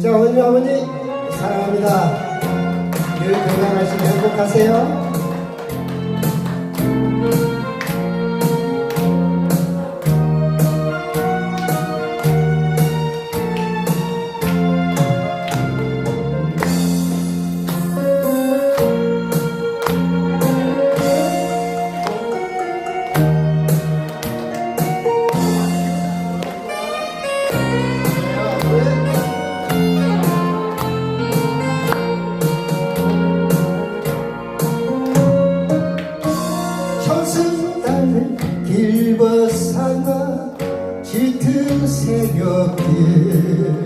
자, 어머니, 아버지, 사랑합니다. 늘 건강하시고 행복하세요. 짙은 새벽길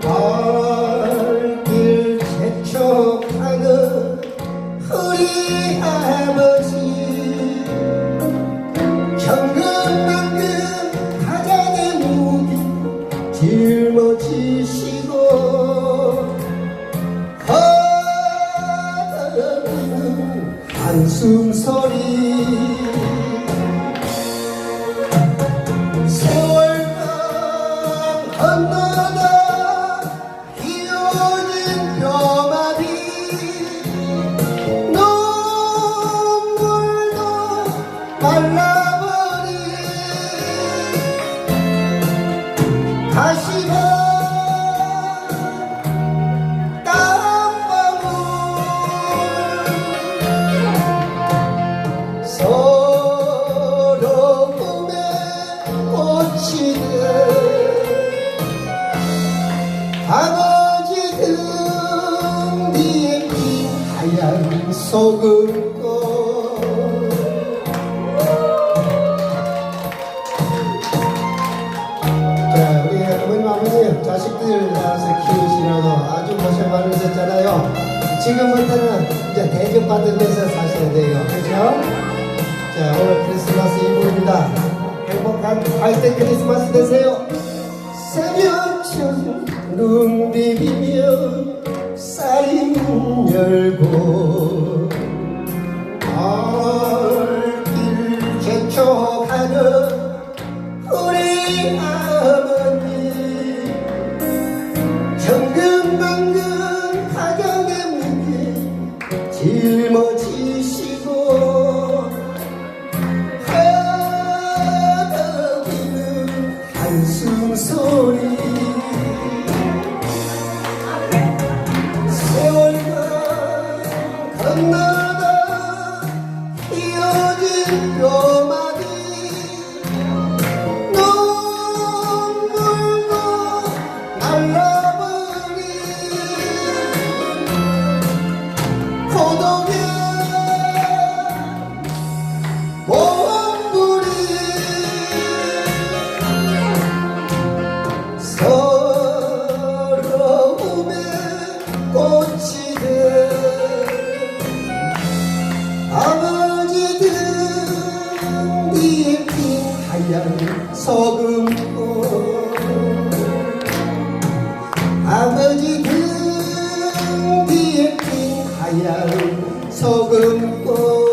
발길 재촉하는 우리 아버지. 정금만큼 가장의 무기 짊어지시고 허덕이는 한숨 소리 말라버린 다시 뒤에 핀 하얀 소금꽃 자, 우리 어머님, 아버님, 자식들 낳아서 키우시라고 아주 고생 많으셨잖아요. 지금부터는 이제 대접받은 데서 사셔야 돼요. 그죠? 자, 오늘 크리스마스 이브입니다. 행복한 화이트 크리스마스 되세요. 새벽쯤 눈 비비며 쌀이 문 열고 얼길 재촉하는 우리 아버님 정금만금 가정의 무게 짊어지시고 허덕이는 한숨 소리 건너다 휘어진 뼈마디 눈물도 날라버린 고독의 몸부림 서러움에 꽂히듯 하얀 소금꽃 아버지 등 뒤에 핀 하얀 소금꽃